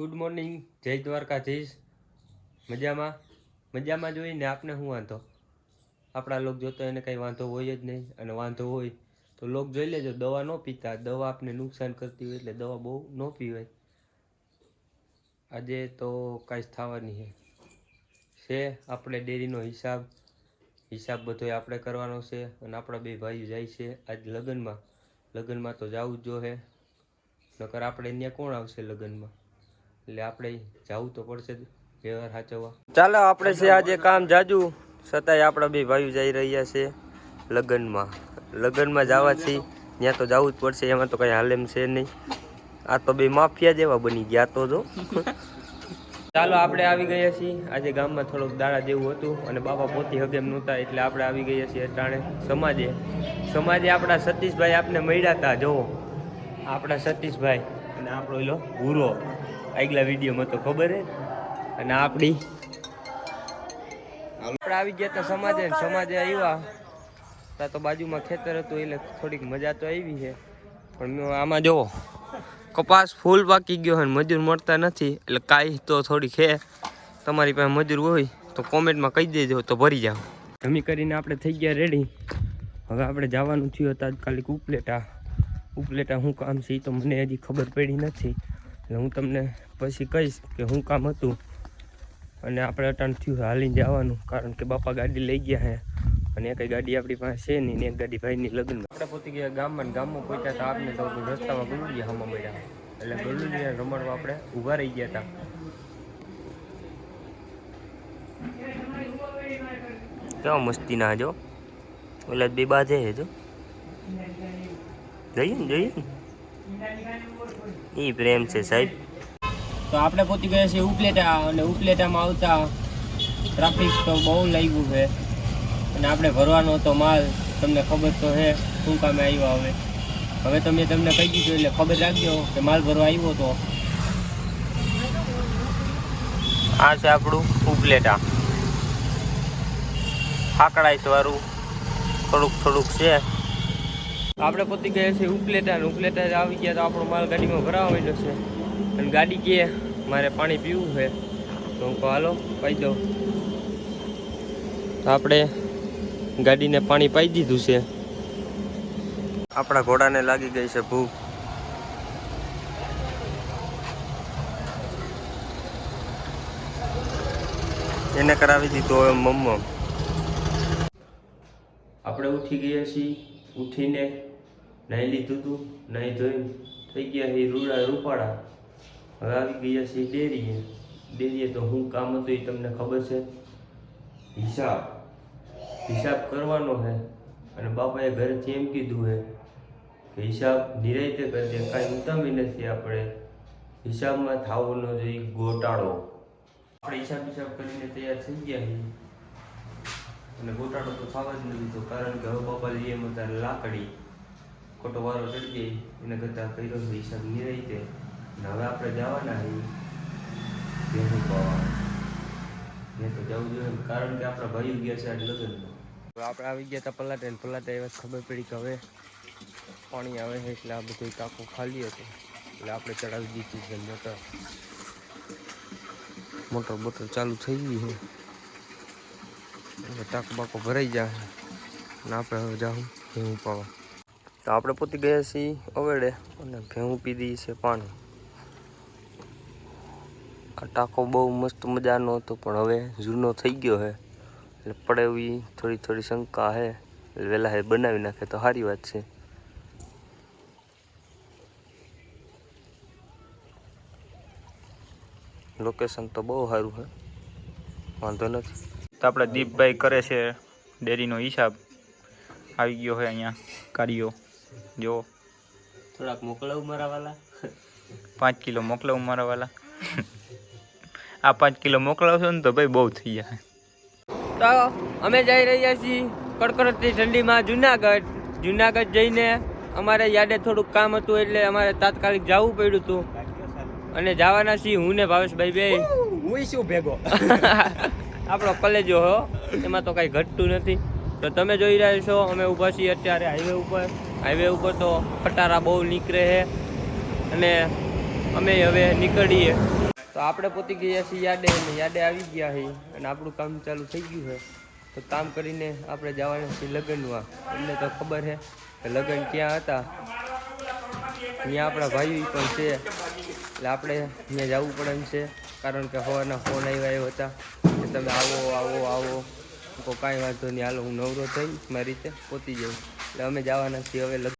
Good morning જય દ્વારકાધીશ. મજામાં? મજામાં જોઈને આપને શું વાંધો? આપણા લોક જોતો એને કંઈ વાંધો હોય જ નહીં. અને વાંધો હોય તો લોક જોઈ લેજો, દવા ન પીતા. દવા આપને નુકસાન કરતી હોય એટલે દવા બહુ ન પીવાય. આજે તો કાંઈ જ થવાની છે. છે આપણે ડેરીનો હિસાબ. હિસાબ બધોય આપણે કરવાનો છે અને આપણા બે ભાઈઓ જાય છે આજ લગ્નમાં. લગ્નમાં તો જવું જ જોહે નકર આપણે ત્યાં કોણ આવશે લગ્નમાં? એટલે આપણે જવું તો પડશે જ વ્યવહાર સાચવવા. ચાલો આપણે છે આજે કામ જાજુ. છતાંય આપણા બે ભાઈઓ જઈ રહ્યા છે લગ્નમાં. લગ્નમાં જવાથી ત્યાં તો જવું જ પડશે એમાં તો કઈ હાલેમ છે નહીં. આ તો બે માફિયા જેવા બની ગયા તો જો. ચાલો આપણે આવી ગયા છીએ. આજે ગામમાં થોડુંક દાડા જેવું હતું અને બાપા પોતી હગેમ નહોતા એટલે આપણે આવી ગયા છીએ અટાણે સમાજે. સમાજે આપણા સતીશભાઈ આપને મળ્યા હતા જોવો આપણા સતીશભાઈ. અને આપણો એલો હુરો આગલા વિડીયોમાં તો ખબર હે. અને આપણી આપણે આવી ગયા તો સમાજે સમાજે આવ્યા. ત્યાં તો બાજુમાં ખેતર હતું, એટલે થોડીક મજા તો આવી છે. પણ આમાં જોવો, કપાસ ફૂલ પાકી ગયો હોય મજૂર મળતા નથી, એટલે કાંઈ તો થોડીક હે તમારી પાસે મજૂર હોય તો કોમેન્ટમાં કહી દેજો, તો ભરી જાઓ. જમી કરીને આપણે થઈ ગયા રેડી હવે આપણે જવાનું થયું તાત્કાલિક ઉપલેટા. ઉપલેટા શું કામ છે એ તો મને હજી ખબર પડી નથી. એટલે હું તમને પછી કહીશ કે શું કામ હતું અને આપણે અટાણ થયું હાલીને જવાનું કારણ કે બાપા ગાડી લઈ ગયા હે અને એક ગાડી આપણી પાસે છે નહીં ને એક ગાડી ભાઈની લગ્ન આપણે પોતી ગયા ગામમાં ગામમાં પહોંચ્યા હતા આપને તો રસ્તામાં ગલુડિયા હમા મળ્યા. એટલે ગલુડિયા રમણવા આપણે ઊભા રહી ગયા હતા. કેવા મસ્તી ના જો. ઓલા બે બાજે છે જો. જઈએ ને જઈએ ને. એ પ્રેમ છે સાહેબ. તો આપણે પોતી ગયા છીએ ઉપલેટા અને ઉપલેટામાં આવતા ટ્રાફિક તો બહુ લાગ્યું છે. અને આપણે ભરવાનો હતો માલ તમને ખબર તો છે શું કામે આવ્યો હવે. હવે તમે તમને કહી દીધું એટલે ખબર રાખજો કે માલ ભરવા આવ્યો તો. આ છે આપણું ઉપલેટા. ફાકડાઈસ વાળું થોડુંક થોડુંક છે. આપણે પોતી ગયા છીએ ઉપલેટા ને ઉપલેટા જ આવી ગયા તો આપણો માલ ગાડીમાં ભરાવા માંડ્યો છે. અને ગાડી કે મારે પાણી પીવું છે. તો હું હાલો, પાઈ દો તો આપણે ગાડીને પાણી પાઈ દીધું છે. આપણા ઘોડાને લાગી ગઈ છે ભૂખ. એને કરાવી દીધો હવે મમ્મ. આપણે ઉઠી ગયા છીએ. ઉઠીને નાહી લીધું હતું નાહી ધોઈને થઈ ગયા એ રૂડા રૂપાડા હવે આવી ગયા છીએ ડેરીએ. ડેરીએ તો શું કામ હતું એ તમને ખબર છે? હિસાબ. હિસાબ કરવાનો છે અને બાપાએ ઘરેથી એમ કીધું છે કે હિસાબ નિરાયતે કરજે કાંઈ ઉતામી નથી આપણે. હિસાબમાં થવો ન જોઈએ ગોટાળો. આપણે હિસાબ હિસાબ કરીને તૈયાર થઈ ગયા છીએ અને ગોટાળો તો થવા જ નથી કારણ કે હવે બાપા લઈએ એમ તારે લાકડી. ખોટો વારો ચડી જાય એના કરતાં કર્યો છે હિસાબ નિરાયતે અને હવે આપણે જવાના છીએ ભેગું પાવા. મેં તો જવું જોઈએ ને, કારણ કે આપણા ભાઈઓ ગયા છે આજ લગ્નમાં. હવે આપણે આવી ગયા હતા પલાટે ને પલાટે એવા ખબર પડી કે હવે પાણી આવે છે એટલે આ બધું ટાંકો ખાલી હતો. એટલે આપણે ચડાવી દીધી છે મોટર. મોટર બોટર ચાલુ થઈ ગઈ છે. હવે ટાંકો બાકો ભરાઈ જાય અને આપણે હવે જાઉં ભેહું પાવા. તો આપણે પોતી ગયા છીએ અવેડે અને ભેવું પી દઈએ છે પાણી. આ ટાંકો બહુ મસ્ત મજાનો હતો, પણ હવે જૂનો થઈ ગયો છે. એટલે પડે એવી થોડી થોડી શંકા છે. વહેલા હે બનાવી નાખે તો સારી વાત છે. લોકેશન તો બહુ સારું છે. વાંધો નથી. તો આપણે દીપભાઈ કરે છે ડેરીનો હિસાબ. આવી ગયો છે અહીંયા કાર્યો જો. થોડાક મોકલાવું મારા વાલા પાંચ કિલો મોકલાવું મારા વાલા આ પાંચ કિલો મોકલાવશો ને તો ભાઈ બહુ થઈ જાય. તો અમે જઈ રહ્યા છીએ કડકડતી ઠંડીમાં જુનાગઢ. જુનાગઢ જઈને અમારે યાદે થોડુંક કામ હતું એટલે અમારે તાત્કાલિક જવું પડ્યું હતું. અને જવાના છીએ હું ને ભાવેશભાઈ બે. હું શું ભેગો? આપણો કલેજો હો એમાં તો કાંઈ ઘટતું નથી. તો તમે જોઈ રહ્યા છો અમે ઊભા છીએ અત્યારે હાઈવે ઉપર. હાઈવે ઉપર તો ખટારા બહુ નીકળે છે અને અમે હવે નીકળીએ. તો આપણે પોતી ગયા છીએ યાડે અને યાડે આવી ગયા છીએ અને આપણું કામ ચાલુ થઈ ગયું છે. તો કામ કરીને આપણે જવાના છીએ લગ્નમાં. એમને તો ખબર છે કે લગ્ન ક્યાં હતા? અહીંયા આપણા ભાઈ પણ છે. એટલે આપણે ત્યાં જવું પડે છે. કારણ કે હવાના ફોન આવ્યા એવા હતા કે તમે આવો આવો આવો. કાંઈ વાંધો નહીં. હાલો, હું નવરો થઈ મારી રીતે પોતી જાઉં. એટલે અમે જવાના છીએ હવે